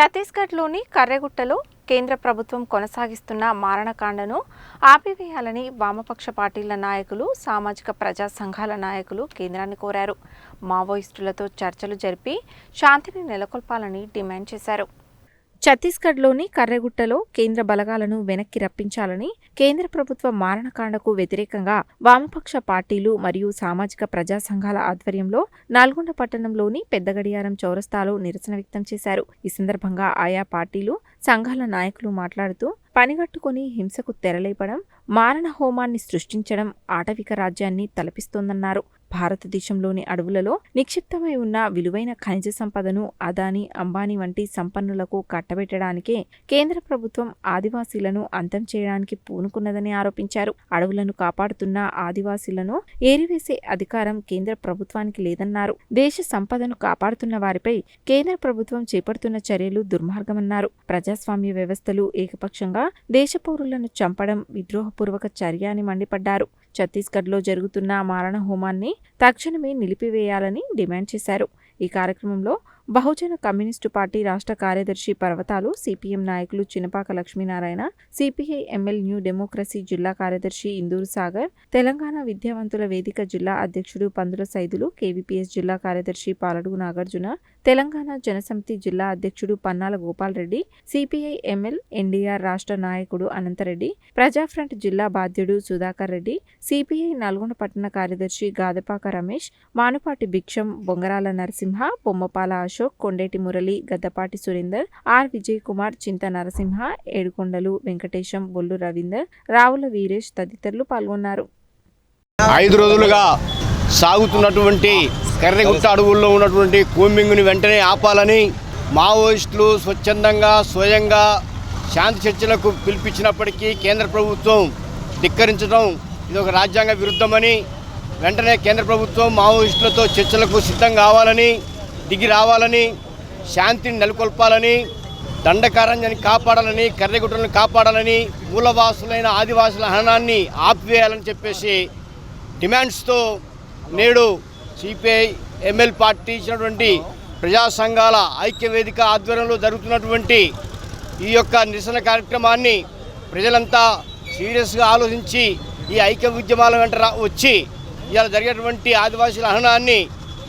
ఛత్తీస్గఢ్లోని కర్రెగుట్టలో కేంద్ర ప్రభుత్వం కొనసాగిస్తున్న మారణకాండను ఆపివేయాలని వామపక్ష పార్టీల నాయకులు సామాజిక ప్రజా సంఘాల నాయకులు కేంద్రాన్ని కోరారు. మావోయిస్టులతో చర్చలు జరిపి శాంతిని నెలకొల్పాలని డిమాండ్ చేశారు. ఛత్తీస్గఢ్లోని కర్రెగుట్టలో కేంద్ర బలగాలను వెనక్కి రప్పించాలని కేంద్ర ప్రభుత్వ మారణకాండకు వ్యతిరేకంగా వామపక్ష పార్టీలు మరియు సామాజిక ప్రజా సంఘాల ఆధ్వర్యంలో నల్గొండ పట్టణంలోని పెద్దగడియారం చౌరస్తాలో నిరసన వ్యక్తం చేశారు. ఈ సందర్భంగా ఆయా పార్టీలు సంఘాల నాయకులు మాట్లాడుతూ పనిగట్టుకుని హింసకు తెరలేపడం మారణ హోమాన్ని సృష్టించడం ఆటవిక రాజ్యాన్ని తలపిస్తోందన్నారు. భారతదేశంలోని అడవులలో నిక్షిప్తమై ఉన్న విలువైన ఖనిజ సంపదను అదాని అంబానీ వంటి సంపన్నులకు కట్టబెట్టడానికే కేంద్ర ప్రభుత్వం ఆదివాసీలను అంతం చేయడానికి పూనుకున్నదని ఆరోపించారు. అడవులను కాపాడుతున్న ఆదివాసీలను ఏరివేసే అధికారం కేంద్ర ప్రభుత్వానికి లేదన్నారు. దేశ సంపదను కాపాడుతున్న వారిపై కేంద్ర ప్రభుత్వం చేపడుతున్న చర్యలు దుర్మార్గమన్నారు. ప్రజాస్వామ్య వ్యవస్థలు ఏకపక్షంగా దేశ పౌరులను చంపడం విద్రోహపూర్వక చర్య అని మండిపడ్డారు. ఛత్తీస్గఢ్లో జరుగుతున్న మారణ హోమాన్ని తక్షణమే నిలిపివేయాలని డిమాండ్ చేశారు. ఈ కార్యక్రమంలో బహుజన కమ్యూనిస్టు పార్టీ రాష్ట్ర కార్యదర్శి పర్వతాలు సిపిఎం నాయకులు Chinapaka Lakshminarayana CPI ML New Democracy జిల్లా కార్యదర్శి ఇందూరు సాగర్ తెలంగాణ విద్యావంతుల వేదిక జిల్లా అధ్యక్షుడు పందుల సైదులు కేవీపీఎస్ జిల్లా కార్యదర్శి పాలడుగు నాగార్జున తెలంగాణ జనసమితి జిల్లా అధ్యక్షుడు Pannala Gopal Reddy CPI ML NDR రాష్ట్ర నాయకుడు అనంతరెడ్డి ప్రజాఫ్రంట్ జిల్లా బాధ్యుడు సుధాకర్ రెడ్డి సిపిఐ నల్గొండ పట్టణ కార్యదర్శి గాదపాక రమేష్ మానుపాటి భిక్షం బొంగరాల నరసింహ బొమ్మపాల అశోక్ కొండేటి మురళి గద్దపాటి సురేందర్ ఆర్ విజయ్ కుమార్ చింత నరసింహ ఏడుకొండలు వెంకటేశం బొల్లు రవీందర్ రావుల వీరేష్ తదితరులు పాల్గొన్నారు. ఐదు రోజులుగా సాగుతున్నటువంటి కర్రెగుట్ట అడవుల్లో ఉన్నటువంటి కూంబింగ్ని వెంటనే ఆపాలని మావోయిస్టులు స్వచ్ఛందంగా స్వయంగా శాంతి చర్చలకు పిలిపించినప్పటికీ కేంద్ర ప్రభుత్వం ధిక్కరించడం ఇది ఒక రాజ్యాంగ విరుద్ధమని వెంటనే కేంద్ర ప్రభుత్వం మావోయిస్టులతో చర్చలకు సిద్ధం కావాలని దిగి రావాలని శాంతిని నెలకొల్పాలని దండకారణ్యాన్ని కాపాడాలని కర్రెగుట్టలను కాపాడాలని మూలవాసులైన ఆదివాసుల హనాన్ని ఆపివేయాలని చెప్పేసి డిమాండ్స్తో నేడు సిపిఐ ఎంఎల్ పార్టీ ఇచ్చినటువంటి ప్రజా సంఘాల ఐక్య వేదిక ఆధ్వర్యంలో జరుగుతున్నటువంటి ఈ యొక్క నిరసన కార్యక్రమాన్ని ప్రజలంతా సీరియస్గా ఆలోచించి ఈ ఐక్య ఉద్యమాల వెంట రా- వచ్చి ఇలా జరిగేటువంటి ఆదివాసీల హననాన్ని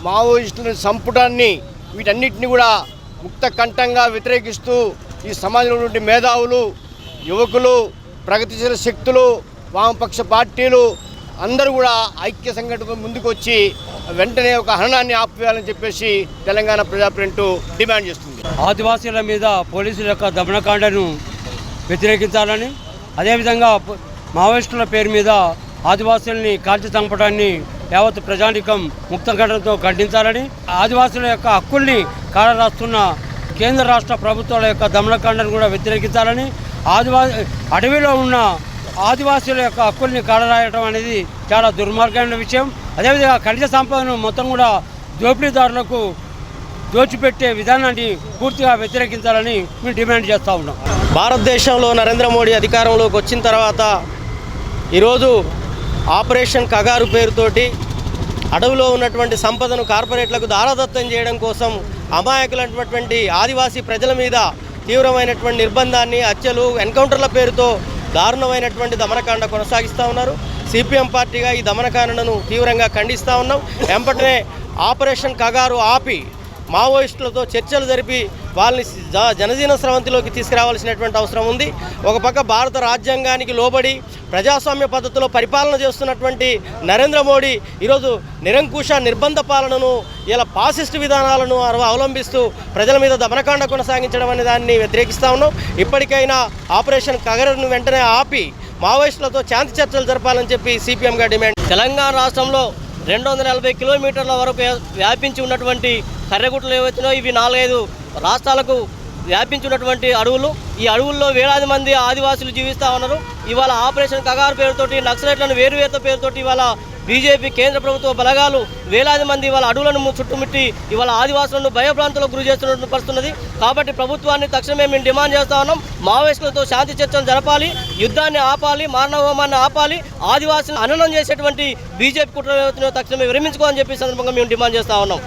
మావోయిస్టుల సంపుటాన్ని వీటన్నిటిని కూడా ముక్త కంఠంగా వ్యతిరేకిస్తూ ఈ సమాజంలో ఉన్నటువంటి మేధావులు యువకులు ప్రగతిశీల శక్తులు వామపక్ష పార్టీలు అందరూ కూడా ఐక్య సంఘటనతో ముందుకు వచ్చి వెంటనే ఒక హరణాన్ని ఆపివేయాలని చెప్పేసి తెలంగాణ ప్రజాప్రింట్ డిమాండ్ చేస్తుంది. ఆదివాసీల మీద పోలీసుల యొక్క దమనకాండను వ్యతిరేకించాలని అదేవిధంగా మావోయిస్టుల పేరు మీద ఆదివాసుల్ని కాల్చి చంపడాన్ని యావత్ ప్రజానికం ముక్తఘటనతో ఖండించాలని ఆదివాసుల యొక్క హక్కుల్ని కాలరాస్తున్న కేంద్ర రాష్ట్ర ప్రభుత్వాల యొక్క దమనకాండను కూడా వ్యతిరేకించాలని ఆదివా అడవిలో ఉన్న ఆదివాసుల యొక్క హక్కుల్ని కాలరాయటం అనేది చాలా దుర్మార్గమైన విషయం. అదేవిధంగా ఖనిజ సంపదను మొత్తం కూడా దోపిడీదారులకు దోచిపెట్టే విధానాన్ని పూర్తిగా వ్యతిరేకించాలని మేము డిమాండ్ చేస్తూ ఉన్నాం. భారతదేశంలో నరేంద్ర మోడీ అధికారంలోకి వచ్చిన తర్వాత ఈరోజు ఆపరేషన్ కగారు పేరుతోటి అడవిలో ఉన్నటువంటి సంపదను కార్పొరేట్లకు దారాదత్తం చేయడం కోసం అమాయకులైనటువంటి ఆదివాసీ ప్రజల మీద తీవ్రమైనటువంటి నిర్బంధాన్ని హత్యలు ఎన్కౌంటర్ల పేరుతో దారుణమైనటువంటి దమనకాండ కొనసాగిస్తూ ఉన్నారు. సిపిఎం పార్టీగా ఈ దమనకాండను తీవ్రంగా ఖండిస్తూ ఉన్నాం. వెంపటనే ఆపరేషన్ కగారు ఆపి మావోయిస్టులతో చర్చలు జరిపి వాళ్ళని జ- జనజీవన స్రవంతిలోకి తీసుకురావాల్సినటువంటి అవసరం ఉంది. ఒక పక్క భారత రాజ్యాంగానికి లోబడి ప్రజాస్వామ్య పద్ధతిలో పరిపాలన చేస్తున్నటువంటి నరేంద్ర మోడీ ఈరోజు నిరంకుశ నిర్బంధ పాలనను ఇలా పాసిస్ట్ విధానాలను అవలంబిస్తూ ప్రజల మీద దమనకాండ కొనసాగించడం అనే దాన్ని వ్యతిరేకిస్తా ఉన్నాం. ఇప్పటికైనా ఆపరేషన్ కగరను వెంటనే ఆపి మావోయిస్టులతో శాంతి చర్చలు జరపాలని చెప్పి సిపిఎంగా డిమాండ్ తెలంగాణ రాష్ట్రంలో రెండు వందల నలభై కిలోమీటర్ల వరకు వ్యాపించి ఉన్నటువంటి కర్రెగుట్టలు ఏవైతున్నాయో ఇవి నాలుగైదు రాష్ట్రాలకు వ్యాపించినటువంటి అడవులు. ఈ అడవుల్లో వేలాది మంది ఆదివాసులు జీవిస్తూ ఉన్నారు. ఇవాళ ఆపరేషన్ కగారు పేరుతోటి నక్సలైట్లను వేరువేత పేరుతోటి ఇవాళ బీజేపీ కేంద్ర ప్రభుత్వ బలగాలు వేలాది మంది ఇవాళ అడవులను చుట్టుముట్టి ఇవాళ ఆదివాసులను భయప్రాంతాలకు గురి చేస్తున్న పరిస్తున్నది కాబట్టి ప్రభుత్వాన్ని తక్షణమే మేము డిమాండ్ చేస్తా ఉన్నాం. మావోయిస్టులతో శాంతి చర్చలు జరపాలి యుద్ధాన్ని ఆపాలి మారణహోమాన్ని ఆపాలి ఆదివాసులను అననం చేసేటువంటి బీజేపీ కుట్ర తక్షణమే విరమించుకోవాలని చెప్పి సందర్భంగా మేము డిమాండ్ చేస్తా ఉన్నాం.